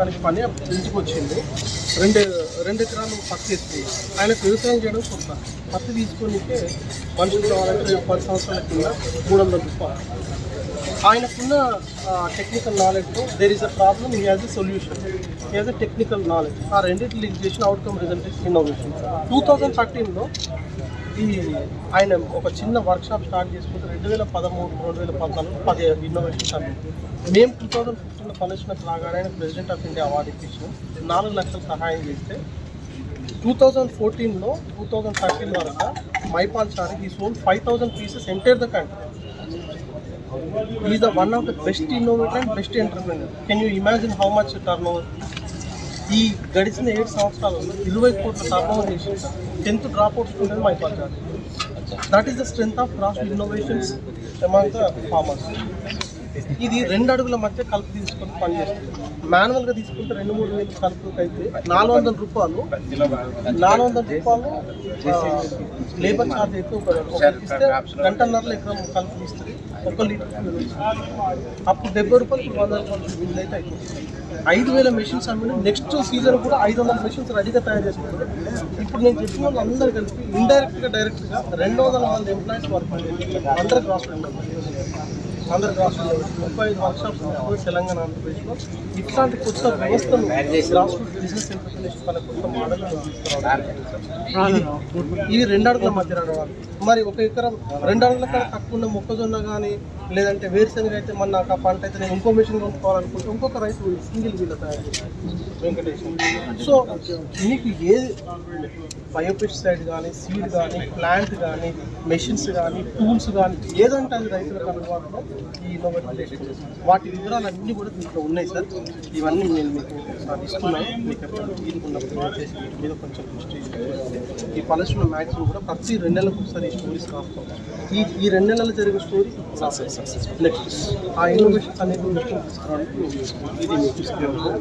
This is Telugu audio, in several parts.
మెకానిక్ పని ఇంటికి వచ్చింది రెండు రెండు ఎకరాలు పత్తి వేసుకుంది ఆయనకు వ్యవసాయం చేయడం కొత్త పత్తి తీసుకొనికే మనుషులు కావాలంటే పది సంవత్సరాల కింద మూడు వందల రూపాయలు. ఆయనకున్న technical నాలెడ్జ్లో there is a problem he has a solution he has a technical knowledge ఆ రెండింటి లింక్ చేసిన outcome result innovation two thousand థర్టీన్లో ఈ ఆయన ఒక చిన్న వర్క్షాప్ స్టార్ట్ చేసుకుంటే రెండు వేల పదమూడు రెండు వేల పద్నాలుగు పది ఇన్నోవేషన్ సబ్మిట్ మేము టూ థౌజండ్ ఫిఫ్టీన్లో కమిషనర్ రాగానే ఆయన ప్రెసిడెంట్ ఆఫ్ ఇండియా అవార్డు ఇప్పించాం నాలుగు లక్షలు సహాయం చేస్తే టూ థౌజండ్ ఫోర్టీన్లో టూ థౌజండ్ థర్టీన్ వరకు మైపాల్ సార్ ఈ sold five thousand pieces enter the country is the one of the best innovator and best entrepreneur can you imagine how much turn over ఈ గడిచిన ఏడు సంవత్సరాలలో ఇరవై కోట్ల టర్న్ చేసి tenth drop out student Maipal that is the strength of cross innovations among the farmers ఇది రెండు అడుగుల మధ్య కలుపు తీసుకొని పనిచేస్తుంది. మాన్యువల్గా తీసుకుంటే రెండు మూడు వేలు కలుపుకి అయితే నాలుగు వందల రూపాయలు నాలుగు వందల రూపాయలు లేబర్ ఛార్జ్ అయితే ఒక ఇస్తే గంటన్నరలో ఎకరం కలుపు తీస్తుంది ఒక లీటర్ అప్పుడు డెబ్బై రూపాయలు ఇప్పుడు వంద రూపాయలు బిల్ అయితే అయిపోతుంది. ఐదు వేల మెషిన్స్ అమ్మిన నెక్స్ట్ సీజన్ కూడా ఐదు వందల మెషిన్స్ రెడీగా తయారు చేసుకుంటారు ఇప్పుడు నేను చెప్పిన వాళ్ళు అందరూ కలిపి ఇండైరెక్ట్గా డైరెక్ట్గా రెండు వందల మంది ఎంప్లాయీస్ వర్క్ అందరూ క్రాస్ అందరు రాష్ట్రంలో ముప్పై ఐదు వర్క్షాప్స్ తెలంగాణ ఆంధ్రప్రదేశ్లో. ఇట్లాంటి కొత్త వ్యవస్థను గ్రాస్ బిజినెస్ ఎంటర్ప్రినేషన్ వాళ్ళ కొత్త మోడల్ ఇవి రెండు అడుగుల మధ్య నడవాలి. మరి ఒక ఎకరం రెండు అడుగుల కన్నా తక్కువ ఉన్న మొక్కజొన్న కానీ లేదంటే వేరుశనగ అయితే మన నాకు ఆ పంట అయితే నేను ఇంకో మెషిన్ కొనుక్కోవాలనుకుంటే ఇంకొక రైతు సింగిల్ వీళ్ళ తయారు చేస్తాడు. వెంకటేష్. సో మీకు ఏది బయోపెస్టిసైడ్ కానీ సీడ్ కానీ ప్లాంట్ కానీ మెషిన్స్ కానీ టూల్స్ కానీ ఏదంటే అది రైతులకు అందుబాటులో ఈ వాటి వివరాలు అన్నీ కూడా దీంట్లో ఉన్నాయి సార్. ఇవన్నీ నేను మీకు ఇస్తున్నాను. మీకు ఎప్పుడు తీసుకున్నప్పుడు దయచేసి వీటి మీద కొంచెం దృష్టి. ఈ పలసిన మ్యాక్సిమం కూడా ప్రతి రెండు నెలలకు ఒకసారి ఈ స్టోరీస్ రాస్తాం. ఈ ఈ రెండు నెలలు జరిగే స్టోరీ నెక్స్ట్ ఆ ఇన్నోవేషన్స్ అనేది తీసుకురావడానికి. ఇది మీకు ఇస్తున్నాను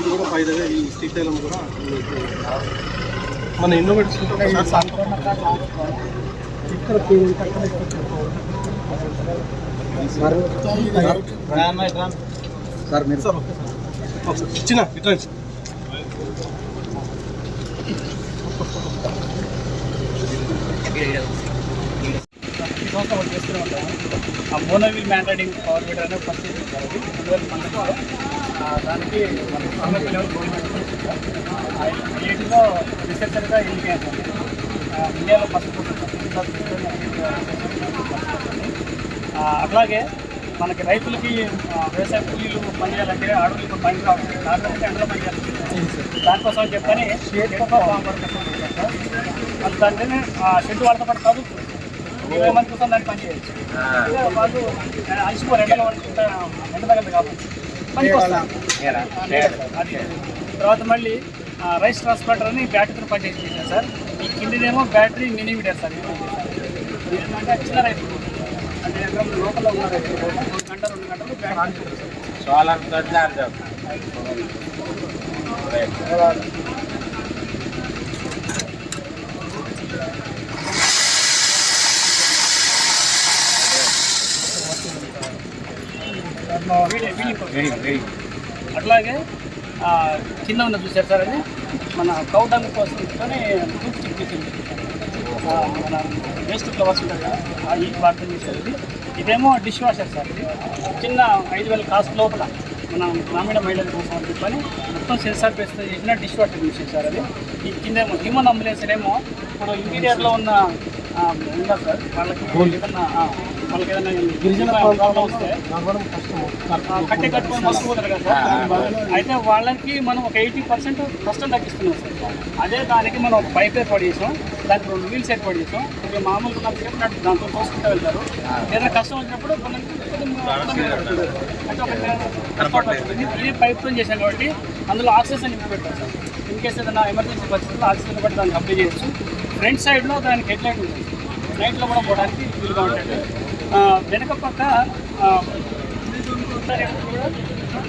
ఇది కూడా బై దగ్గర ఈ శ్రీశైలం కూడా మీకు మన ఇన్నోవేటివ్స్ ఉంటాయి ఇక్కడ సార్ మీరు. చిన్న సంవత్సరం చేస్తూనే ఉంటాము ఆ మోనోవిల్ మ్యాండేటింగ్ పవర్ మీటర్ అనేది ఫస్ట్ రెండు వేల దానికి మన సామెత లెవెల్ గవర్నమెంట్ ఐఐటీలో రీసెర్చర్గా ఎన్నికయ్యాను ఇండియాలో ఫస్ట్ అట్లాగే మనకి రైతులకి వ్యవసాయ కూలీలు పనిచేయాలంటే అడవులకు పని కావాలి నాకంటే ఎండలో పనిచేయాలి. దానికోసం అని చెప్పని దాంట్లోనే షెడ్ వాళ్ళతో పాటు చదువుతుంది ఇరవై మంది కోసం దాన్ని పని చేయొచ్చు. ఇక వాళ్ళు అలసిపోరు ఎండలో వండుకుంటే ఎండ తగ్గదు కాబట్టి. అది తర్వాత మళ్ళీ రైస్ ట్రాన్స్పోర్టర్ అని బ్యాటరీతో పనిచేసి సార్. ఈ కిందిదేమో బ్యాటరీ మినీ మీటర్ సార్ ఏంటంటే చిన్న రైతు. అంటే లోపల ఉన్నారు ఒక గంట రెండు గంటలు సోలార్ చార్జ్ అట్లాగే కింద ఉన్న చూసారు సార్ అది. మన కౌడంగ్ కోసం తీసుకొని మన వేస్ట్ ఫ్లవర్స్ ఉంటాయి కదా అవి వాడటం చేశారు ఇది ఇదేమో డిష్ వాషర్ సార్ ఇది. చిన్న ఐదు వేల కాస్ట్ లోపల మన గ్రామీణ మహిళల కోసం అని చెప్పని మొత్తం సెన్సార్ బేస్తో చేసిన డిష్ వాటర్ మిషన్ సార్ అది. ఈ కిందేమో హ్యూమన్ అంబులెన్స్ ఏమో ఇప్పుడు ఇంటీరియర్లో ఉన్న ఉందా సార్? వాళ్ళకి ఏదన్నా ఆ, వాళ్ళకి ఏదైనా గిరిజన ప్రాబ్లం వస్తే కట్టే కట్టుకొని కదా సార్? అయితే వాళ్ళకి మనం ఒక ఎయిటీ పర్సెంట్ కష్టం తగ్గిస్తున్నాం సార్. అదే దానికి మనం ఒక పైప్ ఏర్పాటు చేసాం. దానికి రెండు వీల్స్ ఏర్పాటు చేసాం. ఇక మామూలుగా నాకు చెప్పినట్టు దాంతో తోసుకుంటూ వెళ్తారు. ఏదైనా కష్టం వచ్చినప్పుడు మనం అంటే ఒక ఏర్పాటు. ఇది పైప్తో చేసాం కాబట్టి అందులో ఆక్సిజన్ నింపి పెట్టాం సార్. ఇన్ కేసు ఏదైనా ఎమర్జెన్సీ పరిస్థితుల్లో ఆక్సిజన్ బట్టి దానికి అప్లై చేయొచ్చు. ఫ్రంట్ సైడ్లో దానికి హెడ్ లైట్ ఉంటుంది. నైట్లో కూడా పోవడానికి వీలుగా ఉంటుంది. ఆ, వెనక పక్క ఆ,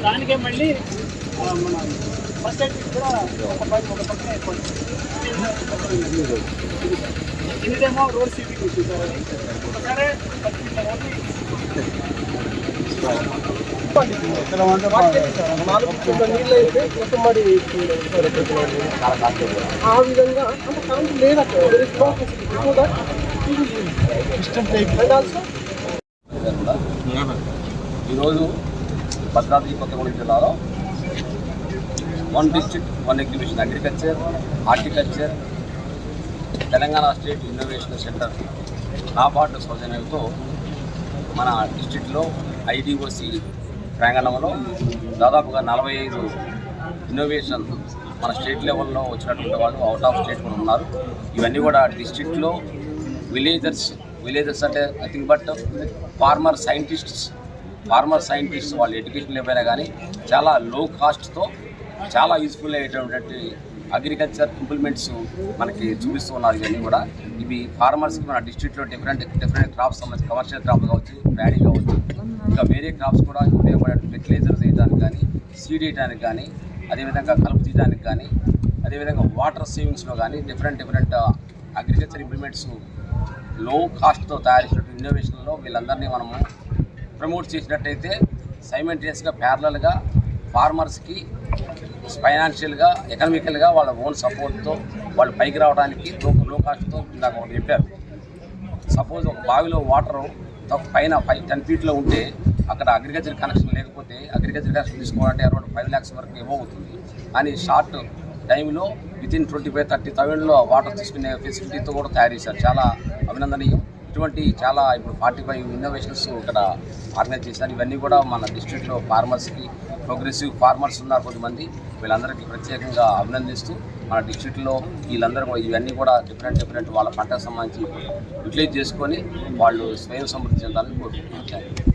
దానికే మళ్ళీ ఆ, మన ఫస్ట్ ఎయిడ్ కిట్ కూడా ఒక పక్క ఒక పక్కన ఏర్పడుతుంది ఇదేమో రోడ్ సీటింగ్ ఉంటుంది సార్ అది. ఒకసారి పది ఫీట్ల వరకు నాలుగు కింద నీళ్ళు అయితే కుటుంబడి ఆ విధంగా అంటే కరెంట్ లేదక్కడ There ఈరోజు భద్రాద్రి కొత్తగూడెం జిల్లాలో one district one exhibition agriculture horticulture Telangana state innovation centre NABARD సౌజన్యంతో మన డిస్టిక్లో ఐడిఓసి ప్రాంగణంలో దాదాపుగా నలభై ఐదు ఇన్నోవేషన్ మన స్టేట్ లెవెల్లో వచ్చినటువంటి వాళ్ళు అవుట్ ఆఫ్ స్టేట్ కూడా ఉన్నారు. ఇవన్నీ కూడా డిస్ట్రిక్ట్లో విలేజర్స్ విలేజర్స్ అంటే nothing but farmer scientists farmer scientists వాళ్ళ ఎడ్యుకేషన్ లేకపోయినా కానీ చాలా లో కాస్ట్తో చాలా యూస్ఫుల్ అయ్యేటటువంటి అగ్రికల్చర్ ఇంప్లిమెంట్స్ మనకి చూపిస్తూ ఉన్నారు ఇవన్నీ కూడా. ఇవి ఫార్మర్స్కి మన డిస్ట్రిక్ట్లో డిఫరెంట్ డిఫరెంట్ క్రాప్స్ సంబంధించి కమర్షియల్ క్రాప్స్ కావచ్చు ప్యాడీ కావచ్చు ఇంకా వేరే క్రాప్స్ కూడా ఉపయోగపడే ఫెర్టిలైజర్ చేయడానికి కానీ సీడ్ వేయడానికి కానీ అదేవిధంగా కలుపు తీయడానికి కానీ అదేవిధంగా వాటర్ సేవింగ్స్లో కానీ డిఫరెంట్ డిఫరెంట్ అగ్రికల్చర్ ఇంప్లిమెంట్స్ లో కాస్ట్తో తయారు చేసినటువంటి ఇన్నోవేషన్లో వీళ్ళందరినీ మనము ప్రమోట్ చేసినట్టయితే సైమెంటేనియస్గా ప్యారలల్గా ఫార్మర్స్కి ఫైనాన్షియల్గా ఎకనామికల్గా వాళ్ళ ఓన్ సపోర్ట్తో వాళ్ళు పైకి రావడానికి లో లో కాస్ట్తో ఇందాక ఒకటి చెప్పారు. సపోజ్ ఒక బావిలో వాటర్ పైన ఫైవ్ టెన్ ఫీట్లో ఉంటే అక్కడ అగ్రికల్చర్ కనెక్షన్ లేకపోతే అగ్రికల్చర్ కనెక్షన్ తీసుకోవాలంటే అరౌండ్ ఫైవ్ ల్యాక్స్ వరకు ఏమో అవుతుంది. కానీ షార్ట్ టైంలో within twenty five thirty థౌజండ్లో వాటర్ తీసుకునే ఫెసిలిటీతో కూడా తయారు చేశారు. చాలా అభినందనీయం. ఇటువంటి చాలా ఇప్పుడు ఫార్టీ ఫైవ్ ఇన్నోవేషన్స్ ఇక్కడ ఆర్గనైజ్ చేశారు. ఇవన్నీ కూడా మన డిస్ట్రిక్ట్లో ఫార్మర్స్కి ప్రోగ్రెసివ్ ఫార్మర్స్ ఉన్నారు కొంతమంది. వీళ్ళందరికీ ప్రత్యేకంగా అభినందిస్తూ మన డిస్ట్రిక్ట్లో వీళ్ళందరూ ఇవన్నీ కూడా డిఫరెంట్ డిఫరెంట్ వాళ్ళ పంటకు సంబంధించి యూటిలైజ్ చేసుకొని వాళ్ళు స్వయం సమృద్ధి చెందాలని కోరుకుంటున్నాను